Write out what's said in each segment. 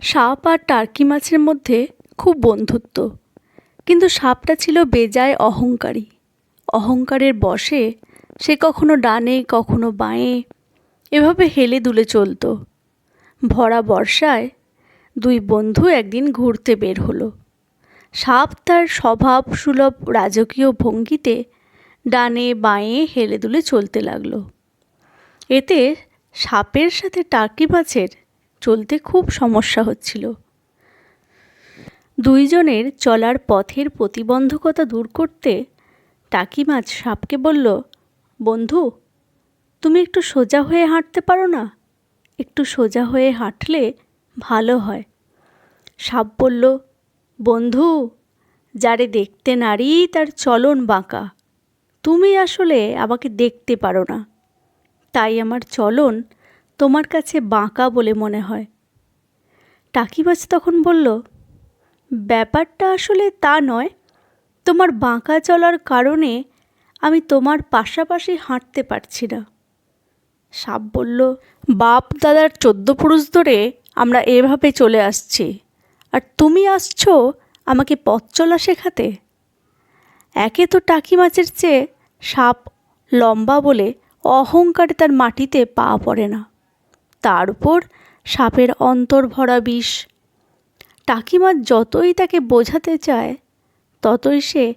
সাপ আর টার্কি মাছের মধ্যে খুব বন্ধুত্ব। কিন্তু সাপটা ছিল বেজায় অহংকারী। অহংকারের বশে সে কখনো ডানে, কখনো বাঁয়ে এভাবে হেলে দুলে চলতো। ভরা বর্ষায় দুই বন্ধু একদিন ঘুরতে বের হলো। সাপ তার স্বভাব সুলভ রাজকীয় ভঙ্গিতে ডানে, বাঁয়ে হেলে দুলে চলতে লাগল। এতে সাপের সাথে টার্কি মাছের চলতে খুব সমস্যা হচ্ছিল। দুইজনের চলার পথের প্রতিবন্ধকতা দূর করতে টাকি মাছ সাপকে বলল, বন্ধু, তুমি একটু সোজা হয়ে হাঁটতে পারো না? একটু সোজা হয়ে হাঁটলে ভালো হয়। সাপ বলল, বন্ধু, যারে দেখতে নারী তার চলন বাঁকা, তুমি আসলে আমাকে দেখতে পারো না। তাই আমার চলন তোমার কাছে বাঁকা বলে মনে হয়। টাকি মাছ তখন বলল, ব্যাপারটা আসলে তা নয়। তোমার বাঁকা চলার কারণে আমি তোমার পাশাপাশি হাঁটতে পারছি না। সাপ বলল, বাপ দাদার চোদ্দ পুরুষ ধরে আমরা এভাবে চলে আসছি। আর তুমি আসছো আমাকে পথ চলা শেখাতে? একে তো টাকি মাছের চেয়ে সাপ লম্বা বলে অহংকারে তার মাটিতে পা পড়ে না। তার উপর সাপের অন্তর ভরা বিষ। টাকি মাছ যতই তাকে বোঝাতে চায়, ততই সে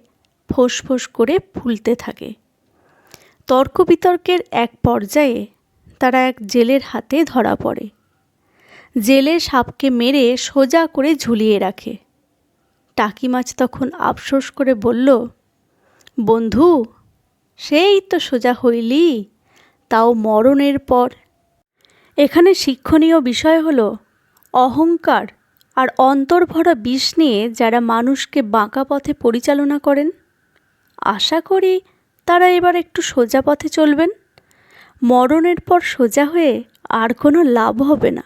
ফোঁস করে ফুলতে থাকে। তর্ক বিতর্কের এক পর্যায়ে তারা এক জেলের হাতে ধরা পড়ে। জেলে সাপকে মেরে সোজা করে ঝুলিয়ে রাখে। টাকি মাছ তখন আফসোস করে বলল, বন্ধু, সেই তো সোজা হইলি, তাও মরণের পর এখানে শিক্ষণীয় বিষয় হলো অহংকার আর অন্তর্ভরা বিষ নিয়ে যারা মানুষকে বাঁকা পথে পরিচালনা করেন, আশা করি তারা এবার একটু সোজা পথে চলবেন। মরণের পর সোজা হয়ে আর কোনো লাভ হবে না।